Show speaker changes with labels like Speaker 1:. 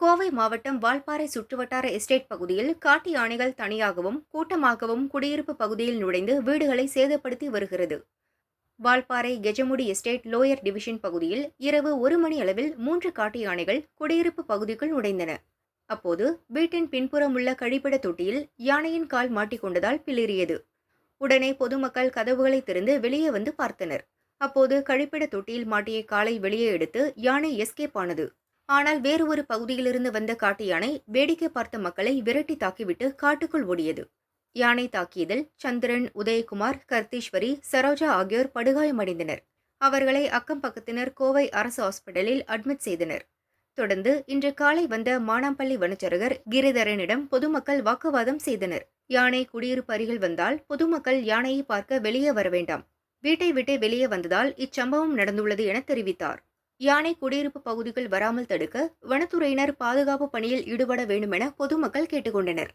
Speaker 1: கோவை மாவட்டம் வால்பாறை சுற்றுவட்டார எஸ்டேட் பகுதியில் காட்டு யானைகள் தனியாகவும் கூட்டமாகவும் குடியிருப்பு பகுதியில் நுழைந்து வீடுகளை சேதப்படுத்தி வருகிறது. Valparai Gejamudi estate lower division பகுதியில் இரவு ஒரு மணி அளவில் மூன்று காட்டு யானைகள் குடியிருப்பு பகுதிக்குள் நுழைந்தன. அப்போது வீட்டின் பின்புறம் உள்ள கழிப்பிட தொட்டியில் யானையின் கால் மாட்டிக்கொண்டதால் பிளிறியது. உடனே பொதுமக்கள் கதவுகளை திறந்து வெளியே வந்து பார்த்தனர். அப்போது கழிப்பிட தொட்டியில் மாட்டிய காலை வெளியே எடுத்து யானை எஸ்கேப் ஆனது. ஆனால் வேறு ஒரு பகுதியிலிருந்து வந்த காட்டு யானை வேடிக்கை பார்த்த மக்களை விரட்டி தாக்கிவிட்டு காட்டுக்குள் ஓடியது. யானை தாக்கியதில் சந்திரன் உதயகுமார் கர்த்தீஸ்வரி சரோஜா ஆகியோர் படுகாயமடைந்தனர். அவர்களை அக்கம் பக்கத்தினர் கோவை அரசு ஹாஸ்பிட்டலில் அட்மிட் செய்தனர். தொடர்ந்து இன்று காலை வந்த மானாம்பள்ளி வனச்சரகர் கிரிதரனிடம் பொதுமக்கள் வாக்குவாதம் செய்தனர். யானை குடியிருப்பு அருகில் வந்தால் பொதுமக்கள் யானையை பார்க்க வெளியே வர வேண்டாம் வீட்டை விட்டு வெளியே வந்ததால் இச்சம்பவம் நடந்துள்ளது என தெரிவித்தார். யானை குடியிருப்பு பகுதிகள் வராமல் தடுக்க வனத்துறையினர் பாதுகாப்பு பணியில் ஈடுபட வேண்டுமென பொதுமக்கள் கேட்டுக்கொண்டனர்.